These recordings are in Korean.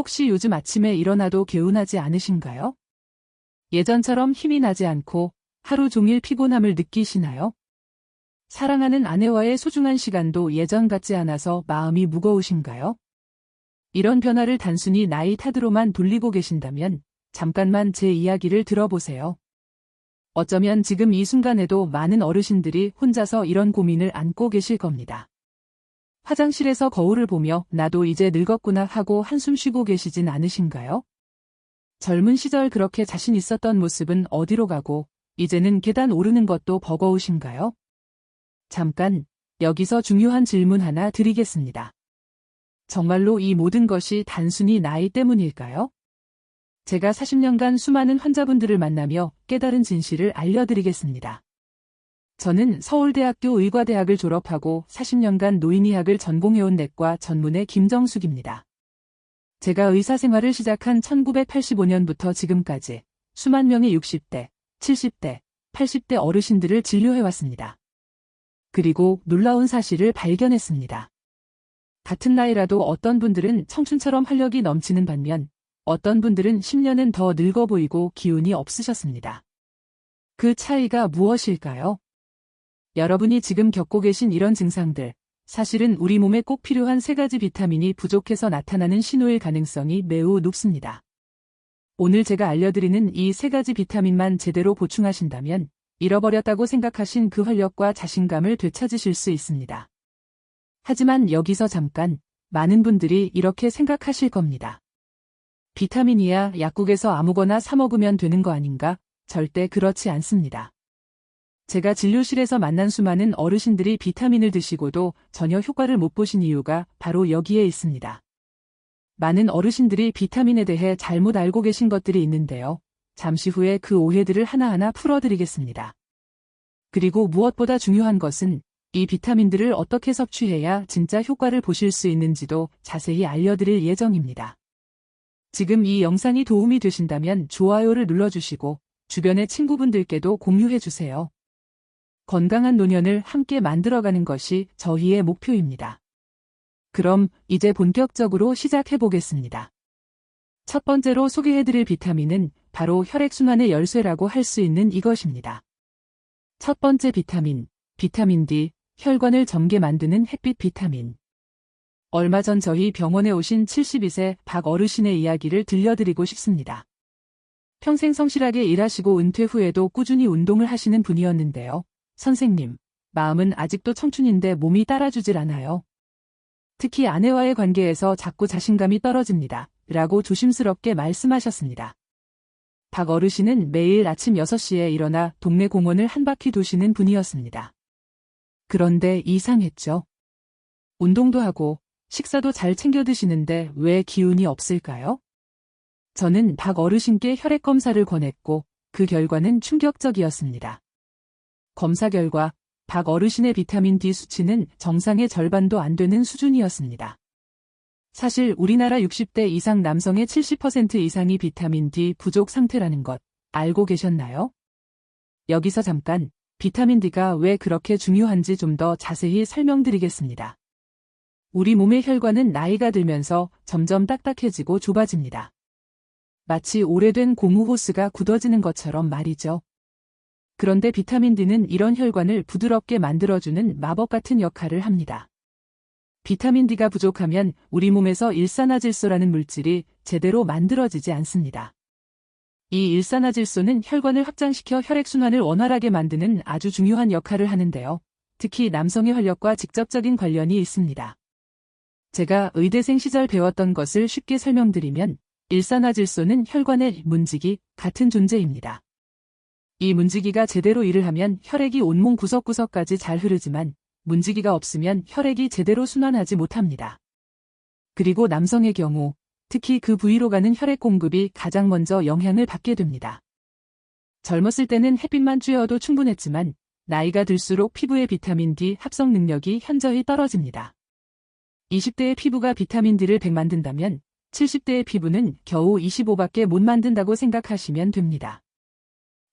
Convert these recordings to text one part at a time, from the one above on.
혹시 요즘 아침에 일어나도 개운하지 않으신가요? 예전처럼 힘이 나지 않고 하루 종일 피곤함을 느끼시나요? 사랑하는 아내와의 소중한 시간도 예전 같지 않아서 마음이 무거우신가요? 이런 변화를 단순히 나이 탓으로만 돌리고 계신다면 잠깐만 제 이야기를 들어보세요. 어쩌면 지금 이 순간에도 많은 어르신들이 혼자서 이런 고민을 안고 계실 겁니다. 화장실에서 거울을 보며 나도 이제 늙었구나 하고 한숨 쉬고 계시진 않으신가요? 젊은 시절 그렇게 자신 있었던 모습은 어디로 가고 이제는 계단 오르는 것도 버거우신가요? 잠깐 여기서 중요한 질문 하나 드리겠습니다. 정말로 이 모든 것이 단순히 나이 때문일까요? 제가 40년간 수많은 환자분들을 만나며 깨달은 진실을 알려드리겠습니다. 저는 서울대학교 의과대학을 졸업하고 40년간 노인의학을 전공해온 내과 전문의 김정숙입니다. 제가 의사 생활을 시작한 1985년부터 지금까지 수만 명의 60대, 70대, 80대 어르신들을 진료해왔습니다. 그리고 놀라운 사실을 발견했습니다. 같은 나이라도 어떤 분들은 청춘처럼 활력이 넘치는 반면 어떤 분들은 10년은 더 늙어 보이고 기운이 없으셨습니다. 그 차이가 무엇일까요? 여러분이 지금 겪고 계신 이런 증상들, 사실은 우리 몸에 꼭 필요한 세 가지 비타민이 부족해서 나타나는 신호일 가능성이 매우 높습니다. 오늘 제가 알려드리는 이 세 가지 비타민만 제대로 보충하신다면 잃어버렸다고 생각하신 그 활력과 자신감을 되찾으실 수 있습니다. 하지만 여기서 잠깐 많은 분들이 이렇게 생각하실 겁니다. 비타민이야 약국에서 아무거나 사 먹으면 되는 거 아닌가? 절대 그렇지 않습니다. 제가 진료실에서 만난 수많은 어르신들이 비타민을 드시고도 전혀 효과를 못 보신 이유가 바로 여기에 있습니다. 많은 어르신들이 비타민에 대해 잘못 알고 계신 것들이 있는데요. 잠시 후에 그 오해들을 하나하나 풀어드리겠습니다. 그리고 무엇보다 중요한 것은 이 비타민들을 어떻게 섭취해야 진짜 효과를 보실 수 있는지도 자세히 알려드릴 예정입니다. 지금 이 영상이 도움이 되신다면 좋아요를 눌러주시고 주변의 친구분들께도 공유해주세요. 건강한 노년을 함께 만들어가는 것이 저희의 목표입니다. 그럼 이제 본격적으로 시작해 보겠습니다. 첫 번째로 소개해드릴 비타민은 바로 혈액순환의 열쇠라고 할 수 있는 이것입니다. 첫 번째 비타민, 비타민 D, 혈관을 젊게 만드는 햇빛 비타민. 얼마 전 저희 병원에 오신 72세 박 어르신의 이야기를 들려드리고 싶습니다. 평생 성실하게 일하시고 은퇴 후에도 꾸준히 운동을 하시는 분이었는데요. 선생님, 마음은 아직도 청춘인데 몸이 따라주질 않아요. 특히 아내와의 관계에서 자꾸 자신감이 떨어집니다. 라고 조심스럽게 말씀하셨습니다. 박 어르신은 매일 아침 6시에 일어나 동네 공원을 한 바퀴 도시는 분이었습니다. 그런데 이상했죠. 운동도 하고 식사도 잘 챙겨 드시는데 왜 기운이 없을까요? 저는 박 어르신께 혈액 검사를 권했고 그 결과는 충격적이었습니다. 검사 결과 박 어르신의 비타민 D 수치는 정상의 절반도 안 되는 수준이었습니다. 사실 우리나라 60대 이상 남성의 70% 이상이 비타민 D 부족 상태라는 것 알고 계셨나요? 여기서 잠깐 비타민 D가 왜 그렇게 중요한지 좀 더 자세히 설명드리겠습니다. 우리 몸의 혈관은 나이가 들면서 점점 딱딱해지고 좁아집니다. 마치 오래된 고무 호스가 굳어지는 것처럼 말이죠. 그런데 비타민 D는 이런 혈관을 부드럽게 만들어주는 마법 같은 역할을 합니다. 비타민 D가 부족하면 우리 몸에서 일산화질소라는 물질이 제대로 만들어지지 않습니다. 이 일산화질소는 혈관을 확장시켜 혈액순환을 원활하게 만드는 아주 중요한 역할을 하는데요. 특히 남성의 활력과 직접적인 관련이 있습니다. 제가 의대생 시절 배웠던 것을 쉽게 설명드리면 일산화질소는 혈관의 문지기 같은 존재입니다. 이 문지기가 제대로 일을 하면 혈액이 온몸 구석구석까지 잘 흐르지만 문지기가 없으면 혈액이 제대로 순환하지 못합니다. 그리고 남성의 경우 특히 그 부위로 가는 혈액 공급이 가장 먼저 영향을 받게 됩니다. 젊었을 때는 햇빛만 쬐어도 충분했지만 나이가 들수록 피부의 비타민 D 합성 능력이 현저히 떨어집니다. 20대의 피부가 비타민 D를 100 만든다면 70대의 피부는 겨우 25밖에 못 만든다고 생각하시면 됩니다.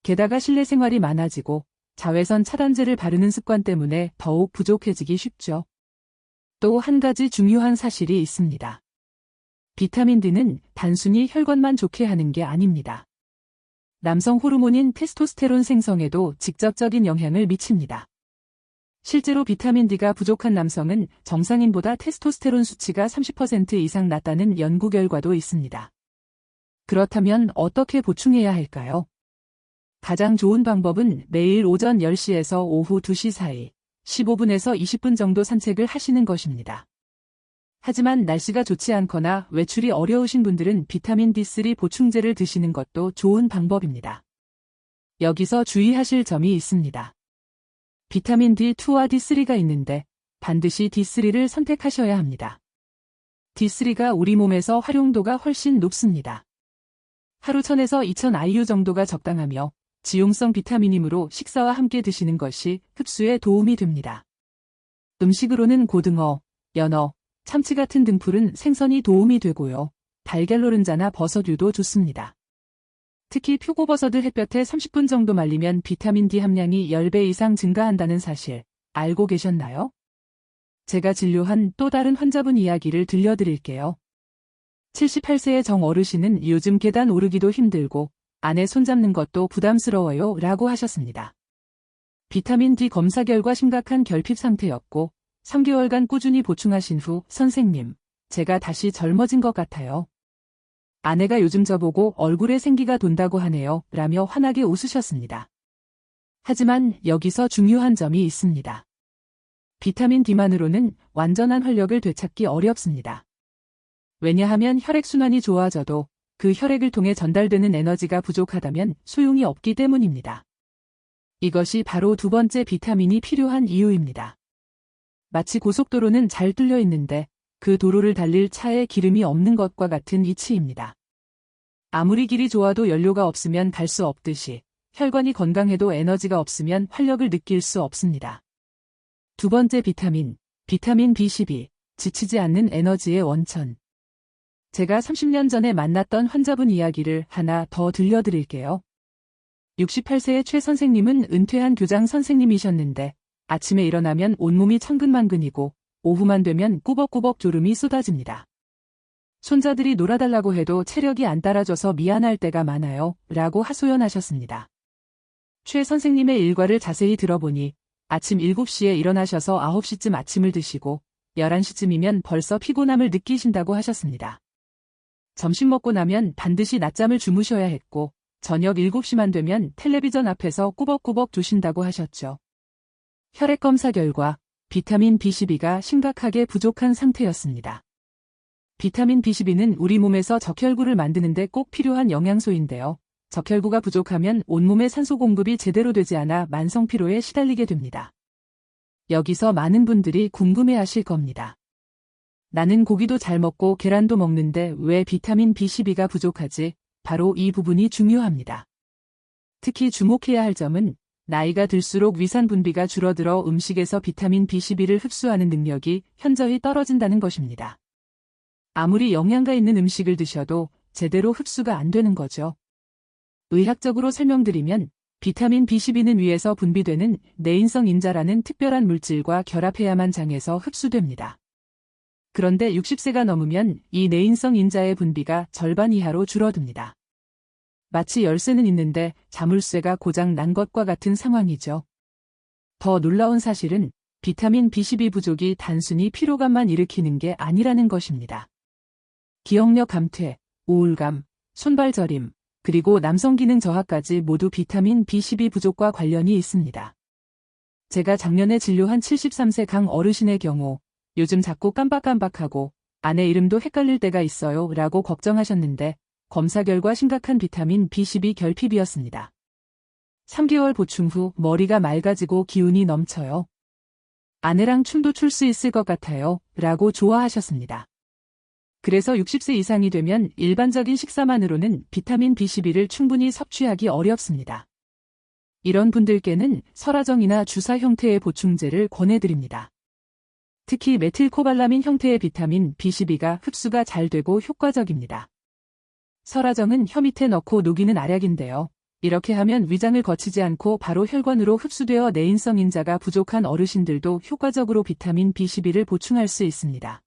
게다가 실내 생활이 많아지고 자외선 차단제를 바르는 습관 때문에 더욱 부족해지기 쉽죠. 또 한 가지 중요한 사실이 있습니다. 비타민 D는 단순히 혈관만 좋게 하는 게 아닙니다. 남성 호르몬인 테스토스테론 생성에도 직접적인 영향을 미칩니다. 실제로 비타민 D가 부족한 남성은 정상인보다 테스토스테론 수치가 30% 이상 낮다는 연구 결과도 있습니다. 그렇다면 어떻게 보충해야 할까요? 가장 좋은 방법은 매일 오전 10시에서 오후 2시 사이 15분에서 20분 정도 산책을 하시는 것입니다. 하지만 날씨가 좋지 않거나 외출이 어려우신 분들은 비타민 D3 보충제를 드시는 것도 좋은 방법입니다. 여기서 주의하실 점이 있습니다. 비타민 D2와 D3가 있는데 반드시 D3를 선택하셔야 합니다. D3가 우리 몸에서 활용도가 훨씬 높습니다. 하루 1000에서 2000 IU 정도가 적당하며 지용성 비타민이므로 식사와 함께 드시는 것이 흡수에 도움이 됩니다. 음식으로는 고등어, 연어, 참치 같은 등풀은 생선이 도움이 되고요. 달걀 노른자나 버섯류도 좋습니다. 특히 표고버섯을 햇볕에 30분 정도 말리면 비타민 D 함량이 10배 이상 증가한다는 사실 알고 계셨나요? 제가 진료한 또 다른 환자분 이야기를 들려드릴게요. 78세의 정 어르신은 요즘 계단 오르기도 힘들고 아내 손잡는 것도 부담스러워요 라고 하셨습니다. 비타민 D 검사 결과 심각한 결핍 상태였고 3개월간 꾸준히 보충하신 후 선생님, 제가 다시 젊어진 것 같아요. 아내가 요즘 저보고 얼굴에 생기가 돈다고 하네요 라며 환하게 웃으셨습니다. 하지만 여기서 중요한 점이 있습니다. 비타민 D만으로는 완전한 활력을 되찾기 어렵습니다. 왜냐하면 혈액순환이 좋아져도 그 혈액을 통해 전달되는 에너지가 부족하다면 소용이 없기 때문입니다. 이것이 바로 두 번째 비타민이 필요한 이유입니다. 마치 고속도로는 잘 뚫려 있는데 그 도로를 달릴 차에 기름이 없는 것과 같은 이치입니다. 아무리 길이 좋아도 연료가 없으면 갈 수 없듯이 혈관이 건강해도 에너지가 없으면 활력을 느낄 수 없습니다. 두 번째 비타민, 비타민 B12, 지치지 않는 에너지의 원천. 제가 30년 전에 만났던 환자분 이야기를 하나 더 들려드릴게요. 68세의 최 선생님은 은퇴한 교장 선생님이셨는데 아침에 일어나면 온몸이 천근만근이고 오후만 되면 꾸벅꾸벅 졸음이 쏟아집니다. 손자들이 놀아달라고 해도 체력이 안 따라줘서 미안할 때가 많아요. 라고 하소연하셨습니다. 최 선생님의 일과를 자세히 들어보니 아침 7시에 일어나셔서 9시쯤 아침을 드시고 11시쯤이면 벌써 피곤함을 느끼신다고 하셨습니다. 점심 먹고 나면 반드시 낮잠을 주무셔야 했고 저녁 7시만 되면 텔레비전 앞에서 꾸벅꾸벅 조신다고 하셨죠. 혈액 검사 결과 비타민 B12가 심각하게 부족한 상태였습니다. 비타민 B12는 우리 몸에서 적혈구를 만드는데 꼭 필요한 영양소인데요. 적혈구가 부족하면 온몸의 산소 공급이 제대로 되지 않아 만성 피로에 시달리게 됩니다. 여기서 많은 분들이 궁금해 하실 겁니다. 나는 고기도 잘 먹고 계란도 먹는데 왜 비타민 B12가 부족하지? 바로 이 부분이 중요합니다. 특히 주목해야 할 점은 나이가 들수록 위산 분비가 줄어들어 음식에서 비타민 B12를 흡수하는 능력이 현저히 떨어진다는 것입니다. 아무리 영양가 있는 음식을 드셔도 제대로 흡수가 안 되는 거죠. 의학적으로 설명드리면 비타민 B12는 위에서 분비되는 내인성 인자라는 특별한 물질과 결합해야만 장에서 흡수됩니다. 그런데 60세가 넘으면 이 내인성 인자의 분비가 절반 이하로 줄어듭니다. 마치 열쇠는 있는데 자물쇠가 고장 난 것과 같은 상황이죠. 더 놀라운 사실은 비타민 B12 부족이 단순히 피로감만 일으키는 게 아니라는 것입니다. 기억력 감퇴, 우울감, 손발 저림, 그리고 남성 기능 저하까지 모두 비타민 B12 부족과 관련이 있습니다. 제가 작년에 진료한 73세 강 어르신의 경우 요즘 자꾸 깜박깜박하고 아내 이름도 헷갈릴 때가 있어요 라고 걱정하셨는데 검사 결과 심각한 비타민 B12 결핍이었습니다. 3개월 보충 후 머리가 맑아지고 기운이 넘쳐요. 아내랑 춤도 출 수 있을 것 같아요. 라고 좋아하셨습니다. 그래서 60세 이상이 되면 일반적인 식사만으로는 비타민 B12를 충분히 섭취하기 어렵습니다. 이런 분들께는 설화정이나 주사 형태의 보충제를 권해드립니다. 특히 메틸코발라민 형태의 비타민 B12가 흡수가 잘 되고 효과적입니다. 설화정은 혀 밑에 넣고 녹이는 알약인데요. 이렇게 하면 위장을 거치지 않고 바로 혈관으로 흡수되어 내인성 인자가 부족한 어르신들도 효과적으로 비타민 B12를 보충할 수 있습니다.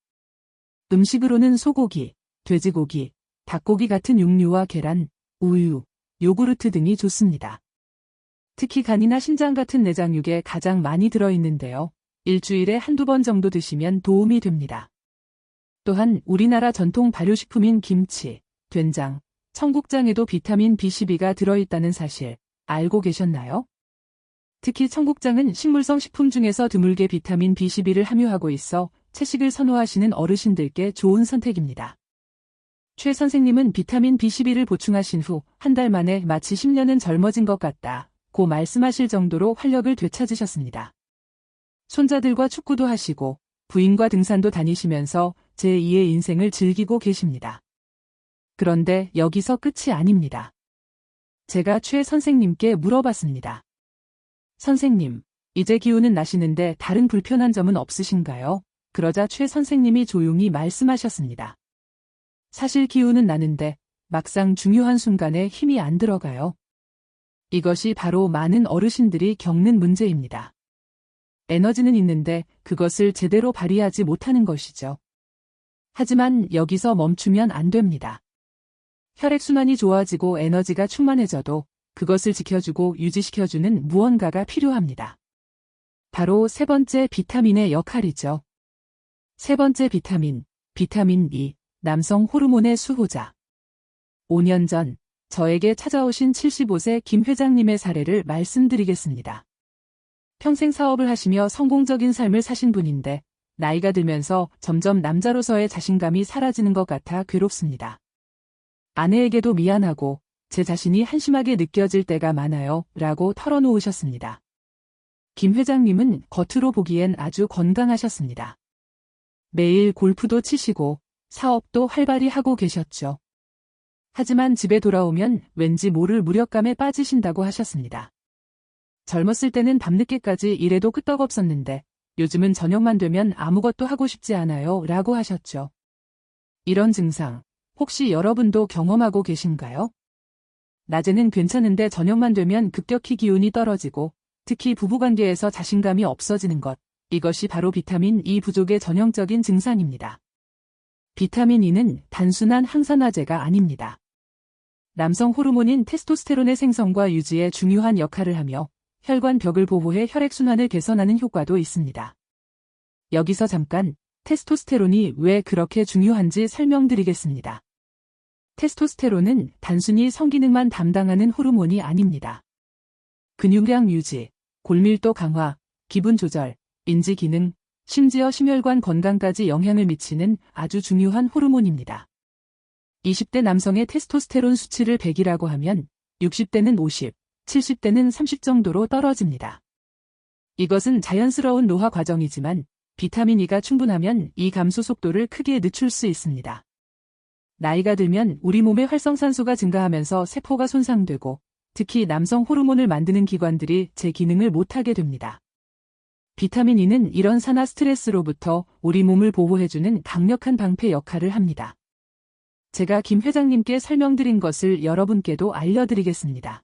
음식으로는 소고기, 돼지고기, 닭고기 같은 육류와 계란, 우유, 요구르트 등이 좋습니다. 특히 간이나 신장 같은 내장육에 가장 많이 들어있는데요. 일주일에 한두 번 정도 드시면 도움이 됩니다. 또한 우리나라 전통 발효식품인 김치, 된장, 청국장에도 비타민 B12가 들어있다는 사실 알고 계셨나요? 특히 청국장은 식물성 식품 중에서 드물게 비타민 B12를 함유하고 있어 채식을 선호하시는 어르신들께 좋은 선택입니다. 최 선생님은 비타민 B12를 보충하신 후 한 달 만에 마치 10년은 젊어진 것 같다. 고 말씀하실 정도로 활력을 되찾으셨습니다. 손자들과 축구도 하시고 부인과 등산도 다니시면서 제2의 인생을 즐기고 계십니다. 그런데 여기서 끝이 아닙니다. 제가 최 선생님께 물어봤습니다. 선생님, 이제 기운은 나시는데 다른 불편한 점은 없으신가요? 그러자 최 선생님이 조용히 말씀하셨습니다. 사실 기운은 나는데 막상 중요한 순간에 힘이 안 들어가요. 이것이 바로 많은 어르신들이 겪는 문제입니다. 에너지는 있는데 그것을 제대로 발휘하지 못하는 것이죠. 하지만 여기서 멈추면 안 됩니다. 혈액순환이 좋아지고 에너지가 충만해져도 그것을 지켜주고 유지시켜주는 무언가가 필요합니다. 바로 세 번째 비타민의 역할이죠. 세 번째 비타민, 비타민 E, 남성 호르몬의 수호자. 5년 전 저에게 찾아오신 75세 김 회장님의 사례를 말씀드리겠습니다. 평생 사업을 하시며 성공적인 삶을 사신 분인데 나이가 들면서 점점 남자로서의 자신감이 사라지는 것 같아 괴롭습니다. 아내에게도 미안하고 제 자신이 한심하게 느껴질 때가 많아요. 라고 털어놓으셨습니다. 김 회장님은 겉으로 보기엔 아주 건강하셨습니다. 매일 골프도 치시고 사업도 활발히 하고 계셨죠. 하지만 집에 돌아오면 왠지 모를 무력감에 빠지신다고 하셨습니다. 젊었을 때는 밤늦게까지 일해도 끄떡없었는데 요즘은 저녁만 되면 아무것도 하고 싶지 않아요. 라고 하셨죠. 이런 증상, 혹시 여러분도 경험하고 계신가요? 낮에는 괜찮은데 저녁만 되면 급격히 기운이 떨어지고 특히 부부관계에서 자신감이 없어지는 것. 이것이 바로 비타민 E 부족의 전형적인 증상입니다. 비타민 E는 단순한 항산화제가 아닙니다. 남성 호르몬인 테스토스테론의 생성과 유지에 중요한 역할을 하며 혈관 벽을 보호해 혈액순환을 개선하는 효과도 있습니다. 여기서 잠깐 테스토스테론이 왜 그렇게 중요한지 설명드리겠습니다. 테스토스테론은 단순히 성기능만 담당하는 호르몬이 아닙니다. 근육량 유지, 골밀도 강화, 기분 조절, 인지 기능, 심지어 심혈관 건강까지 영향을 미치는 아주 중요한 호르몬입니다. 20대 남성의 테스토스테론 수치를 100이라고 하면 60대는 50, 70대는 30 정도로 떨어집니다. 이것은 자연스러운 노화 과정이지만 비타민 E가 충분하면 이 감소 속도를 크게 늦출 수 있습니다. 나이가 들면 우리 몸의 활성산소가 증가하면서 세포가 손상되고 특히 남성 호르몬을 만드는 기관들이 제 기능을 못하게 됩니다. 비타민 E는 이런 산화 스트레스로부터 우리 몸을 보호해주는 강력한 방패 역할을 합니다. 제가 김 회장님께 설명드린 것을 여러분께도 알려드리겠습니다.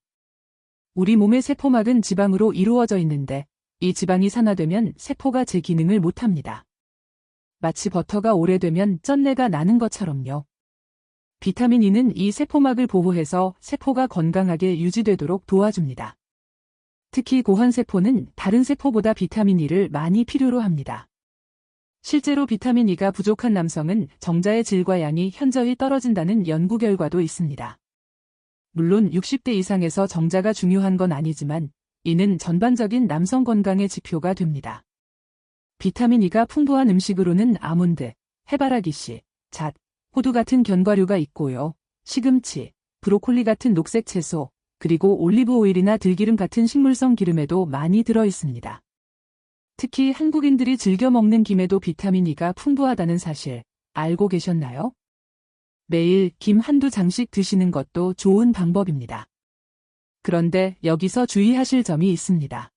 우리 몸의 세포막은 지방으로 이루어져 있는데 이 지방이 산화되면 세포가 제 기능을 못합니다. 마치 버터가 오래되면 쩐내가 나는 것처럼요. 비타민 E는 이 세포막을 보호해서 세포가 건강하게 유지되도록 도와줍니다. 특히 고환세포는 다른 세포보다 비타민 E를 많이 필요로 합니다. 실제로 비타민 E가 부족한 남성은 정자의 질과 양이 현저히 떨어진다는 연구 결과도 있습니다. 물론 60대 이상에서 정자가 중요한 건 아니지만 이는 전반적인 남성 건강의 지표가 됩니다. 비타민 E가 풍부한 음식으로는 아몬드, 해바라기 씨, 잣, 호두 같은 견과류가 있고요. 시금치, 브로콜리 같은 녹색 채소, 그리고 올리브 오일이나 들기름 같은 식물성 기름에도 많이 들어 있습니다. 특히 한국인들이 즐겨 먹는 김에도 비타민 E가 풍부하다는 사실 알고 계셨나요? 매일 김 한두 장씩 드시는 것도 좋은 방법입니다. 그런데 여기서 주의하실 점이 있습니다.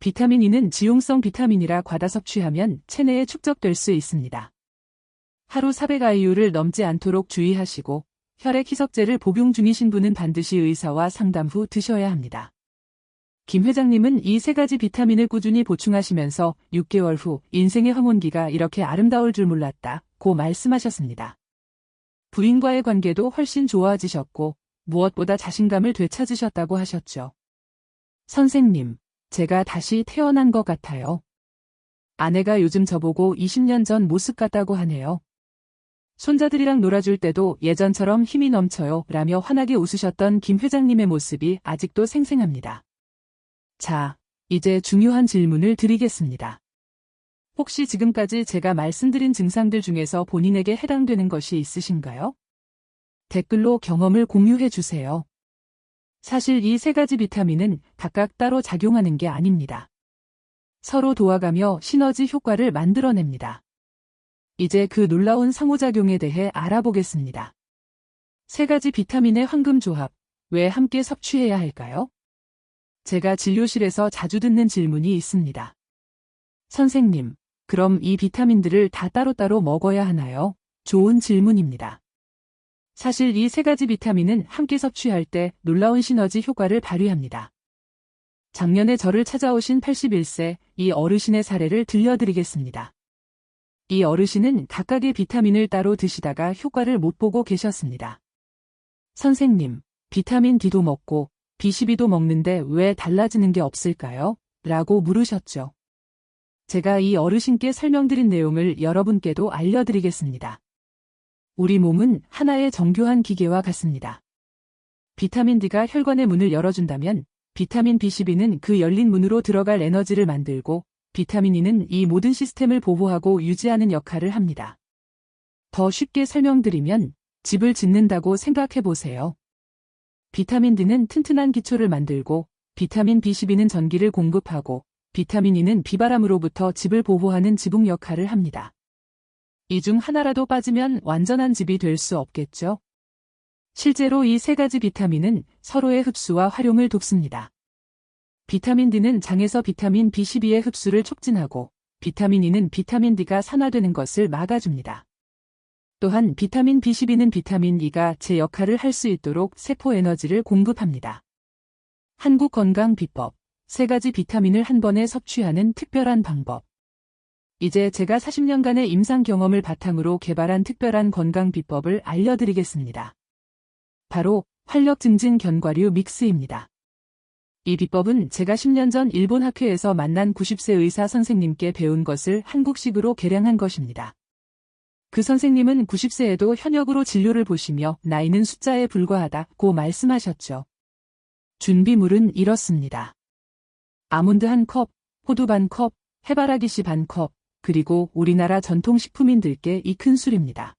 비타민 E는 지용성 비타민이라 과다 섭취하면 체내에 축적될 수 있습니다. 하루 400IU를 넘지 않도록 주의하시고 혈액 희석제를 복용 중이신 분은 반드시 의사와 상담 후 드셔야 합니다. 김 회장님은 이 세 가지 비타민을 꾸준히 보충하시면서 6개월 후 인생의 황혼기가 이렇게 아름다울 줄 몰랐다 고 말씀하셨습니다. 부인과의 관계도 훨씬 좋아지셨고 무엇보다 자신감을 되찾으셨다고 하셨죠. 선생님, 제가 다시 태어난 것 같아요. 아내가 요즘 저보고 20년 전 모습 같다고 하네요. 손자들이랑 놀아줄 때도 예전처럼 힘이 넘쳐요 라며 환하게 웃으셨던 김 회장님의 모습이 아직도 생생합니다. 자, 이제 중요한 질문을 드리겠습니다. 혹시 지금까지 제가 말씀드린 증상들 중에서 본인에게 해당되는 것이 있으신가요? 댓글로 경험을 공유해 주세요. 사실 이 세 가지 비타민은 각각 따로 작용하는 게 아닙니다. 서로 도와가며 시너지 효과를 만들어냅니다. 이제 그 놀라운 상호작용에 대해 알아보겠습니다. 세 가지 비타민의 황금 조합, 왜 함께 섭취해야 할까요? 제가 진료실에서 자주 듣는 질문이 있습니다. 선생님, 그럼 이 비타민들을 다 따로따로 먹어야 하나요? 좋은 질문입니다. 사실 이 세 가지 비타민은 함께 섭취할 때 놀라운 시너지 효과를 발휘합니다. 작년에 저를 찾아오신 81세 이 어르신의 사례를 들려드리겠습니다. 이 어르신은 각각의 비타민을 따로 드시다가 효과를 못 보고 계셨습니다. 선생님, 비타민 D도 먹고 B12도 먹는데 왜 달라지는 게 없을까요? 라고 물으셨죠. 제가 이 어르신께 설명드린 내용을 여러분께도 알려드리겠습니다. 우리 몸은 하나의 정교한 기계와 같습니다. 비타민 D가 혈관의 문을 열어준다면 비타민 B12는 그 열린 문으로 들어갈 에너지를 만들고 비타민 E는 이 모든 시스템을 보호하고 유지하는 역할을 합니다. 더 쉽게 설명드리면 집을 짓는다고 생각해 보세요. 비타민 D는 튼튼한 기초를 만들고 비타민 B12는 전기를 공급하고 비타민 E는 비바람으로부터 집을 보호하는 지붕 역할을 합니다. 이 중 하나라도 빠지면 완전한 집이 될 수 없겠죠. 실제로 이 세 가지 비타민은 서로의 흡수와 활용을 돕습니다. 비타민 D는 장에서 비타민 B12의 흡수를 촉진하고 비타민 E는 비타민 D가 산화되는 것을 막아줍니다. 또한 비타민 B12는 비타민 E가 제 역할을 할 수 있도록 세포 에너지를 공급합니다. 한국 건강 비법 세 가지 비타민을 한 번에 섭취하는 특별한 방법 이제 제가 40년간의 임상 경험을 바탕으로 개발한 특별한 건강 비법을 알려드리겠습니다. 바로 활력 증진 견과류 믹스입니다. 이 비법은 제가 10년 전 일본 학회에서 만난 90세 의사 선생님께 배운 것을 한국식으로 개량한 것입니다. 그 선생님은 90세에도 현역으로 진료를 보시며 나이는 숫자에 불과하다고 말씀하셨죠. 준비물은 이렇습니다. 아몬드 한 컵, 호두 반 컵, 해바라기 씨 반 컵, 그리고 우리나라 전통식품인들께 이큰 술입니다.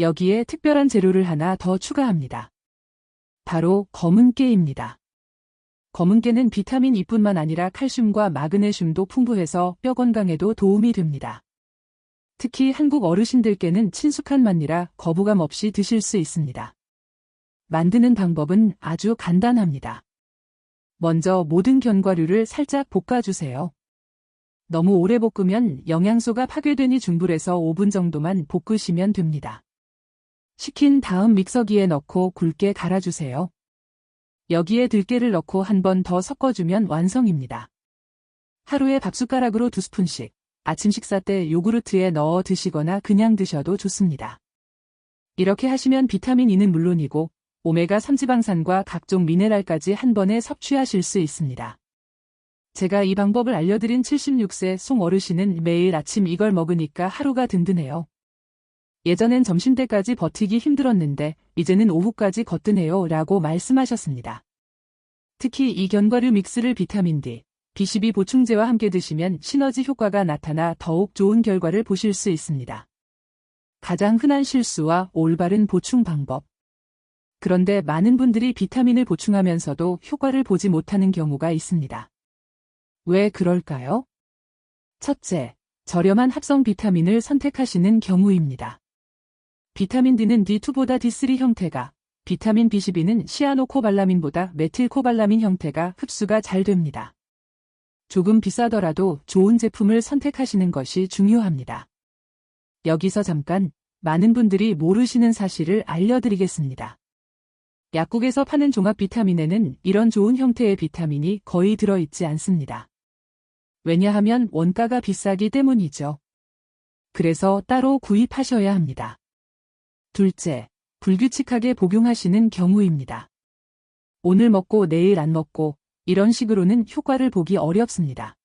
여기에 특별한 재료를 하나 더 추가합니다. 바로 검은깨입니다. 검은깨는 비타민 E뿐만 아니라 칼슘과 마그네슘도 풍부해서 뼈 건강에도 도움이 됩니다. 특히 한국 어르신들께는 친숙한 맛이라 거부감 없이 드실 수 있습니다. 만드는 방법은 아주 간단합니다. 먼저 모든 견과류를 살짝 볶아주세요. 너무 오래 볶으면 영양소가 파괴되니 중불에서 5분 정도만 볶으시면 됩니다. 식힌 다음 믹서기에 넣고 굵게 갈아주세요. 여기에 들깨를 넣고 한 번 더 섞어주면 완성입니다. 하루에 밥숟가락으로 두 스푼씩 아침 식사 때 요구르트에 넣어 드시거나 그냥 드셔도 좋습니다. 이렇게 하시면 비타민 E는 물론이고 오메가3 지방산과 각종 미네랄까지 한 번에 섭취하실 수 있습니다. 제가 이 방법을 알려드린 76세 송 어르신은 매일 아침 이걸 먹으니까 하루가 든든해요. 예전엔 점심 때까지 버티기 힘들었는데 이제는 오후까지 거뜬해요 라고 말씀하셨습니다. 특히 이 견과류 믹스를 비타민 D, B12 보충제와 함께 드시면 시너지 효과가 나타나 더욱 좋은 결과를 보실 수 있습니다. 가장 흔한 실수와 올바른 보충 방법. 그런데 많은 분들이 비타민을 보충하면서도 효과를 보지 못하는 경우가 있습니다. 왜 그럴까요? 첫째, 저렴한 합성 비타민을 선택하시는 경우입니다. 비타민 D는 D2보다 D3 형태가, 비타민 B12는 시아노코발라민보다 메틸코발라민 형태가 흡수가 잘 됩니다. 조금 비싸더라도 좋은 제품을 선택하시는 것이 중요합니다. 여기서 잠깐 많은 분들이 모르시는 사실을 알려드리겠습니다. 약국에서 파는 종합 비타민에는 이런 좋은 형태의 비타민이 거의 들어있지 않습니다. 왜냐하면 원가가 비싸기 때문이죠. 그래서 따로 구입하셔야 합니다. 둘째, 불규칙하게 복용하시는 경우입니다. 오늘 먹고 내일 안 먹고 이런 식으로는 효과를 보기 어렵습니다.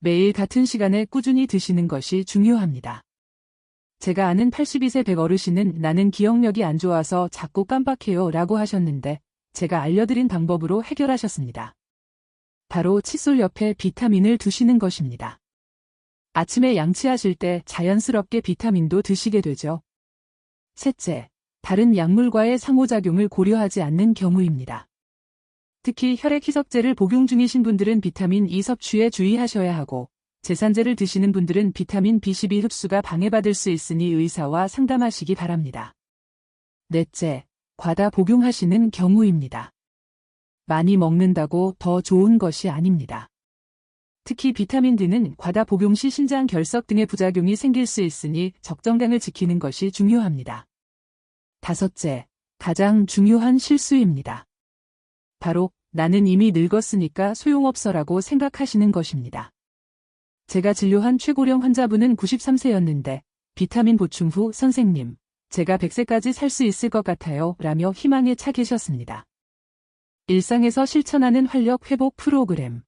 매일 같은 시간에 꾸준히 드시는 것이 중요합니다. 제가 아는 82세 백 어르신은 나는 기억력이 안 좋아서 자꾸 깜빡해요 라고 하셨는데 제가 알려드린 방법으로 해결하셨습니다. 바로 칫솔 옆에 비타민을 두시는 것입니다. 아침에 양치하실 때 자연스럽게 비타민도 드시게 되죠. 셋째, 다른 약물과의 상호작용을 고려하지 않는 경우입니다. 특히 혈액 희석제를 복용 중이신 분들은 비타민 E 섭취에 주의하셔야 하고 제산제를 드시는 분들은 비타민 B12 흡수가 방해받을 수 있으니 의사와 상담하시기 바랍니다. 넷째, 과다 복용하시는 경우입니다. 많이 먹는다고 더 좋은 것이 아닙니다. 특히 비타민 D는 과다 복용 시 신장 결석 등의 부작용이 생길 수 있으니 적정량을 지키는 것이 중요합니다. 다섯째, 가장 중요한 실수입니다. 바로 나는 이미 늙었으니까 소용없어라고 생각하시는 것입니다. 제가 진료한 최고령 환자분은 93세였는데 비타민 보충 후 선생님, 제가 100세까지 살 수 있을 것 같아요 라며 희망에 차 계셨습니다. 일상에서 실천하는 활력 회복 프로그램.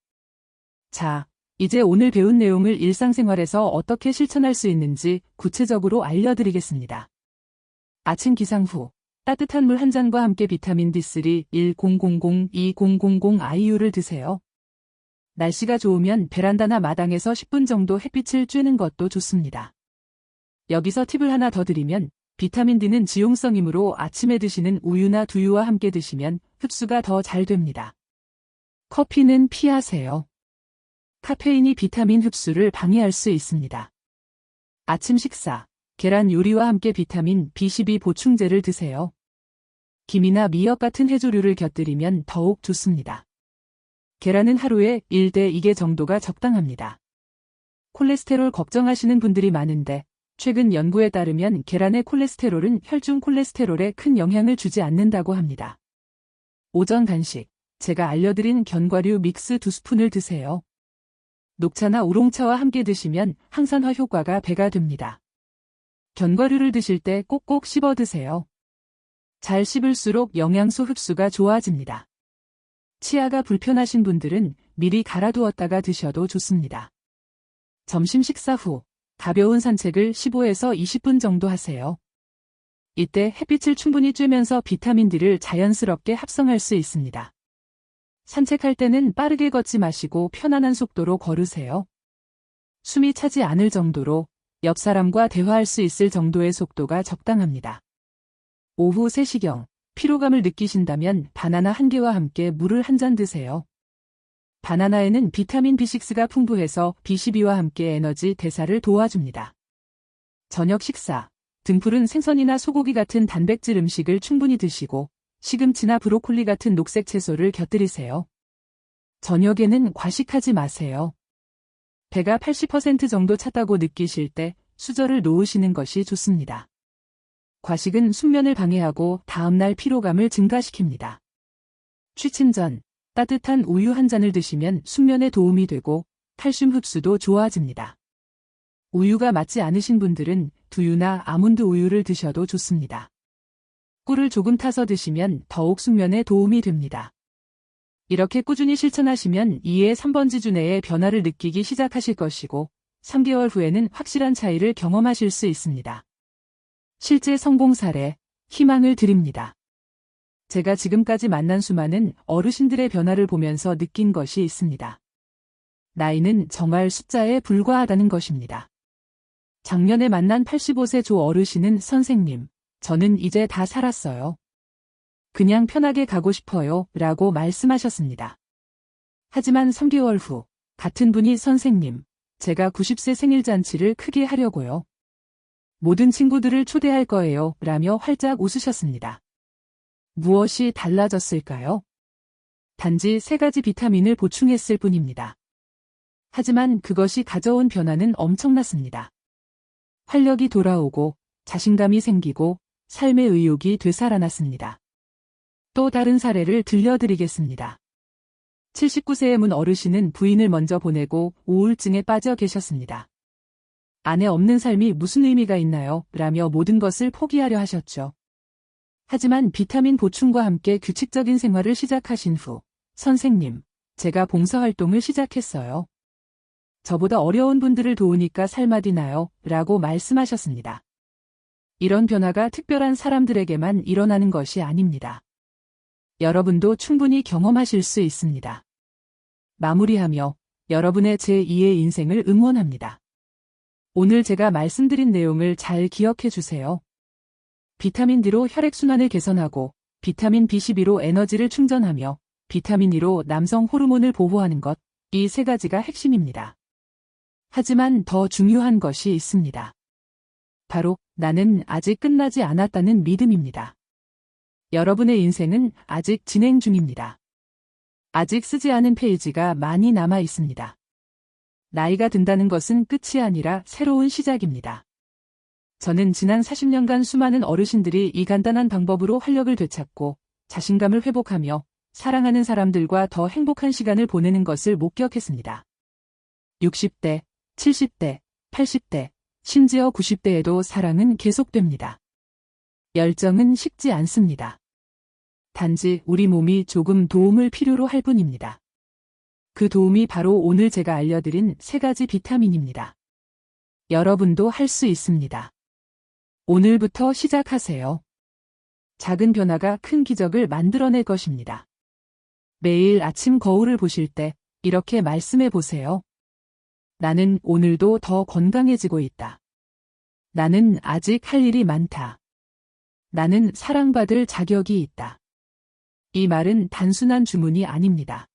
자, 이제 오늘 배운 내용을 일상생활에서 어떻게 실천할 수 있는지 구체적으로 알려드리겠습니다. 아침 기상 후 따뜻한 물 한 잔과 함께 비타민 D3 1000-2000 IU를 드세요. 날씨가 좋으면 베란다나 마당에서 10분 정도 햇빛을 쬐는 것도 좋습니다. 여기서 팁을 하나 더 드리면 비타민 D는 지용성이므로 아침에 드시는 우유나 두유와 함께 드시면 흡수가 더 잘 됩니다. 커피는 피하세요. 카페인이 비타민 흡수를 방해할 수 있습니다. 아침 식사, 계란 요리와 함께 비타민 B12 보충제를 드세요. 김이나 미역 같은 해조류를 곁들이면 더욱 좋습니다. 계란은 하루에 1대 2개 정도가 적당합니다. 콜레스테롤 걱정하시는 분들이 많은데 최근 연구에 따르면 계란의 콜레스테롤은 혈중 콜레스테롤에 큰 영향을 주지 않는다고 합니다. 오전 간식, 제가 알려드린 견과류 믹스 두 스푼을 드세요. 녹차나 우롱차와 함께 드시면 항산화 효과가 배가 됩니다. 견과류를 드실 때 꼭꼭 씹어 드세요. 잘 씹을수록 영양소 흡수가 좋아집니다. 치아가 불편하신 분들은 미리 갈아두었다가 드셔도 좋습니다. 점심 식사 후 가벼운 산책을 15에서 20분 정도 하세요. 이때 햇빛을 충분히 쬐면서 비타민 D를 자연스럽게 합성할 수 있습니다. 산책할 때는 빠르게 걷지 마시고 편안한 속도로 걸으세요. 숨이 차지 않을 정도로 옆 사람과 대화할 수 있을 정도의 속도가 적당합니다. 오후 3시경 피로감을 느끼신다면 바나나 한 개와 함께 물을 한 잔 드세요. 바나나에는 비타민 B6가 풍부해서 B12와 함께 에너지 대사를 도와줍니다. 저녁 식사 등푸른 생선이나 소고기 같은 단백질 음식을 충분히 드시고 시금치나 브로콜리 같은 녹색 채소를 곁들이세요. 저녁에는 과식하지 마세요. 배가 80% 정도 찼다고 느끼실 때 수저를 놓으시는 것이 좋습니다. 과식은 숙면을 방해하고 다음날 피로감을 증가시킵니다. 취침 전 따뜻한 우유 한 잔을 드시면 숙면에 도움이 되고 칼슘 흡수도 좋아집니다. 우유가 맞지 않으신 분들은 두유나 아몬드 우유를 드셔도 좋습니다. 꿀을 조금 타서 드시면 더욱 숙면에 도움이 됩니다. 이렇게 꾸준히 실천하시면 2의 3번지 주내의 변화를 느끼기 시작하실 것이고 3개월 후에는 확실한 차이를 경험하실 수 있습니다. 실제 성공 사례, 희망을 드립니다. 제가 지금까지 만난 수많은 어르신들의 변화를 보면서 느낀 것이 있습니다. 나이는 정말 숫자에 불과하다는 것입니다. 작년에 만난 85세 조 어르신은 선생님, 저는 이제 다 살았어요. 그냥 편하게 가고 싶어요. 라고 말씀하셨습니다. 하지만 3개월 후, 같은 분이 선생님, 제가 90세 생일잔치를 크게 하려고요. 모든 친구들을 초대할 거예요. 라며 활짝 웃으셨습니다. 무엇이 달라졌을까요? 단지 세 가지 비타민을 보충했을 뿐입니다. 하지만 그것이 가져온 변화는 엄청났습니다. 활력이 돌아오고 자신감이 생기고 삶의 의욕이 되살아났습니다. 또 다른 사례를 들려드리겠습니다. 79세의 문 어르신은 부인을 먼저 보내고 우울증에 빠져 계셨습니다. 아내 없는 삶이 무슨 의미가 있나요? 라며 모든 것을 포기하려 하셨죠. 하지만 비타민 보충과 함께 규칙적인 생활을 시작하신 후, 선생님, 제가 봉사활동을 시작했어요. 저보다 어려운 분들을 도우니까 살맛이 나요. 라고 말씀하셨습니다. 이런 변화가 특별한 사람들에게만 일어나는 것이 아닙니다. 여러분도 충분히 경험하실 수 있습니다. 마무리하며 여러분의 제2의 인생을 응원합니다. 오늘 제가 말씀드린 내용을 잘 기억해 주세요. 비타민 D로 혈액순환을 개선하고 비타민 B12로 에너지를 충전하며 비타민 E로 남성 호르몬을 보호하는 것, 이 세 가지가 핵심입니다. 하지만 더 중요한 것이 있습니다. 바로 나는 아직 끝나지 않았다는 믿음입니다. 여러분의 인생은 아직 진행 중입니다. 아직 쓰지 않은 페이지가 많이 남아 있습니다. 나이가 든다는 것은 끝이 아니라 새로운 시작입니다. 저는 지난 40년간 수많은 어르신들이 이 간단한 방법으로 활력을 되찾고 자신감을 회복하며 사랑하는 사람들과 더 행복한 시간을 보내는 것을 목격했습니다. 60대, 70대, 80대, 심지어 90대에도 사랑은 계속됩니다. 열정은 식지 않습니다. 단지 우리 몸이 조금 도움을 필요로 할 뿐입니다. 그 도움이 바로 오늘 제가 알려드린 세 가지 비타민입니다. 여러분도 할 수 있습니다. 오늘부터 시작하세요. 작은 변화가 큰 기적을 만들어낼 것입니다. 매일 아침 거울을 보실 때 이렇게 말씀해 보세요. 나는 오늘도 더 건강해지고 있다. 나는 아직 할 일이 많다. 나는 사랑받을 자격이 있다. 이 말은 단순한 주문이 아닙니다.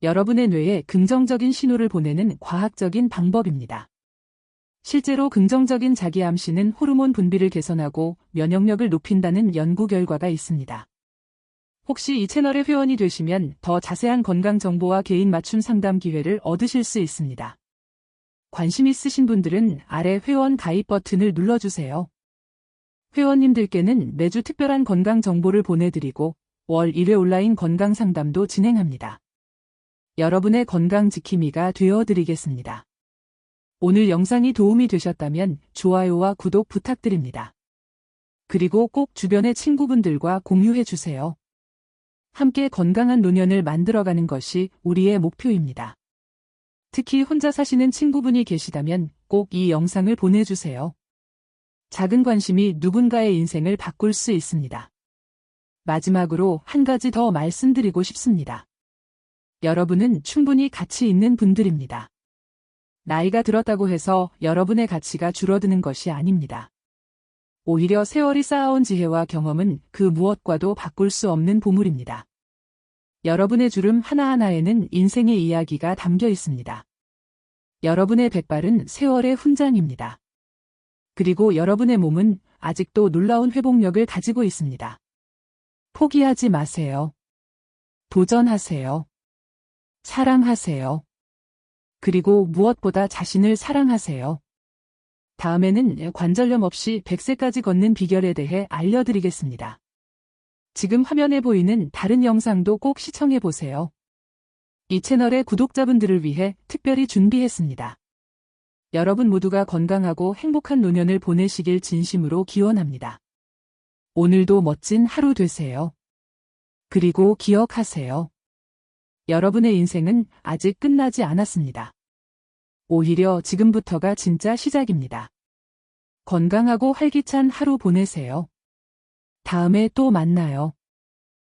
여러분의 뇌에 긍정적인 신호를 보내는 과학적인 방법입니다. 실제로 긍정적인 자기암시는 호르몬 분비를 개선하고 면역력을 높인다는 연구 결과가 있습니다. 혹시 이 채널의 회원이 되시면 더 자세한 건강 정보와 개인 맞춤 상담 기회를 얻으실 수 있습니다. 관심 있으신 분들은 아래 회원 가입 버튼을 눌러주세요. 회원님들께는 매주 특별한 건강 정보를 보내드리고 월 1회 온라인 건강 상담도 진행합니다. 여러분의 건강 지킴이가 되어드리겠습니다. 오늘 영상이 도움이 되셨다면 좋아요와 구독 부탁드립니다. 그리고 꼭 주변의 친구분들과 공유해 주세요. 함께 건강한 노년을 만들어가는 것이 우리의 목표입니다. 특히 혼자 사시는 친구분이 계시다면 꼭 이 영상을 보내주세요. 작은 관심이 누군가의 인생을 바꿀 수 있습니다. 마지막으로 한 가지 더 말씀드리고 싶습니다. 여러분은 충분히 가치 있는 분들입니다. 나이가 들었다고 해서 여러분의 가치가 줄어드는 것이 아닙니다. 오히려 세월이 쌓아온 지혜와 경험은 그 무엇과도 바꿀 수 없는 보물입니다. 여러분의 주름 하나하나에는 인생의 이야기가 담겨 있습니다. 여러분의 백발은 세월의 훈장입니다. 그리고 여러분의 몸은 아직도 놀라운 회복력을 가지고 있습니다. 포기하지 마세요. 도전하세요. 사랑하세요. 그리고 무엇보다 자신을 사랑하세요. 다음에는 관절염 없이 100세까지 걷는 비결에 대해 알려드리겠습니다. 지금 화면에 보이는 다른 영상도 꼭 시청해 보세요. 이 채널의 구독자분들을 위해 특별히 준비했습니다. 여러분 모두가 건강하고 행복한 노년을 보내시길 진심으로 기원합니다. 오늘도 멋진 하루 되세요. 그리고 기억하세요. 여러분의 인생은 아직 끝나지 않았습니다. 오히려 지금부터가 진짜 시작입니다. 건강하고 활기찬 하루 보내세요. 다음에 또 만나요.